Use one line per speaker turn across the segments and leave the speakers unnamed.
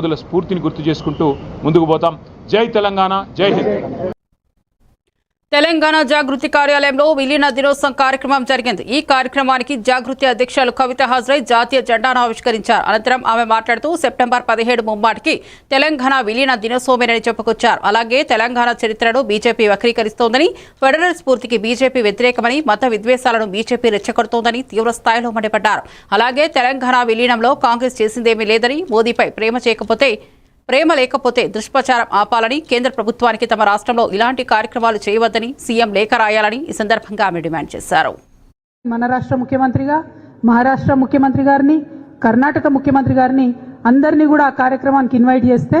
రోజుల స్ఫూర్తిని గుర్తు చేసుకుంటూ ముందుకు పోతాం. జై తెలంగాణ జై హింద్.
తెలంగాణ జాగృతి కార్యాలయంలో విలీన దినోత్సవం కార్యక్రమం జరిగింది. ఈ కార్యక్రమానికి జాగృతి అధ్యక్షులు కవిత హాజరై జాతీయ జెండాను ఆవిష్కరించారు. అనంతరం ఆమె మాట్లాడుతూ సెప్టెంబర్ పదిహేడు ముమ్మాటికి తెలంగాణ విలీన దినోత్సవమేనని చెప్పుకొచ్చారు. అలాగే తెలంగాణ చరిత్రను బీజేపీ వక్రీకరిస్తోందని ఫెడరల్ స్ఫూర్తికి బీజేపీ వ్యతిరేకమని మత విద్వేషాలను బీజేపీ రెచ్చగొడుతోందని తీవ్రస్థాయిలో మండిపడ్డారు. అలాగే తెలంగాణ విలీనంలో కాంగ్రెస్ చేసిందేమీ లేదని మోదీపై ప్రేమ చేయకపోతే ప్రేమ లేకపోతే దుష్ప్రచారం ఆపాలని కేంద్ర ప్రభుత్వానికి తమ రాష్ట్రంలో ఇలాంటి కార్యక్రమాలు చేయవద్దని సీఎం లేఖ రాయాలని ఈ సందర్భంగా ఆమె డిమాండ్ చేశారు.
మన రాష్ట్ర ముఖ్యమంత్రిగా మహారాష్ట్ర ముఖ్యమంత్రి గారిని కర్ణాటక ముఖ్యమంత్రి గారిని అందరినీ కూడా ఆ కార్యక్రమానికి ఇన్వైట్ చేస్తే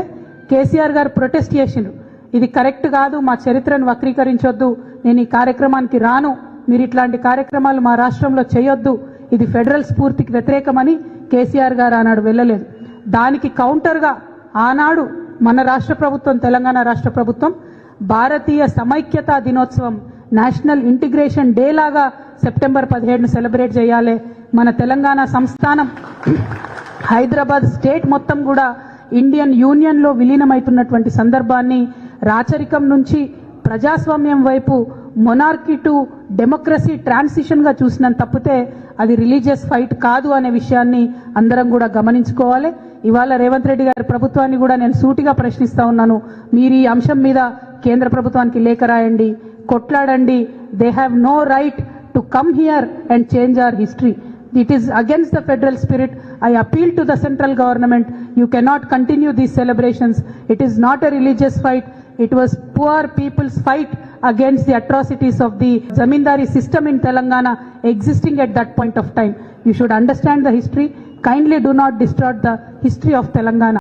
కేసీఆర్ గారు ప్రొటెస్ట్ చేసిండ్రు. ఇది కరెక్ట్ కాదు మా చరిత్రను వక్రీకరించొద్దు నేను ఈ కార్యక్రమానికి రాను మీరు ఇట్లాంటి కార్యక్రమాలు మా రాష్ట్రంలో చేయొద్దు ఇది ఫెడరల్ స్ఫూర్తికి వ్యతిరేకమని కేసీఆర్ గారు ఆనాడు వెళ్ళలేదు. దానికి కౌంటర్గా ఆనాడు మన రాష్ట్ర ప్రభుత్వం తెలంగాణ రాష్ట్ర ప్రభుత్వం భారతీయ సమైక్యతా దినోత్సవం నేషనల్ ఇంటిగ్రేషన్ డే లాగా సెప్టెంబర్ పదిహేడును సెలబ్రేట్ చేయాలి. మన తెలంగాణ సంస్థానం హైదరాబాద్ స్టేట్ మొత్తం కూడా ఇండియన్ యూనియన్లో విలీనమవుతున్నటువంటి సందర్భాన్ని రాచరికం నుంచి ప్రజాస్వామ్యం వైపు మొనార్కీ టు డెమోక్రసీ ట్రాన్సిషన్గా చూసినంత తప్పితే అది రిలీజియస్ ఫైట్ కాదు అనే విషయాన్ని అందరం కూడా గమనించుకోవాలి. ఇవాళ రేవంత్ రెడ్డి గారి ప్రభుత్వాన్ని కూడా నేను సూటిగా ప్రశ్నిస్తా ఉన్నాను. మీరు ఈ అంశం మీద కేంద్ర ప్రభుత్వానికి లేఖ రాయండి కొట్లాడండి. They have no right to come here and change our history it is against the federal spirit I appeal to the central government you cannot continue these celebrations it is not a religious fight it was poor people's fight against the atrocities of the zamindari system in Telangana existing at that point of time you should understand the history Kindly do not distort the history of Telangana.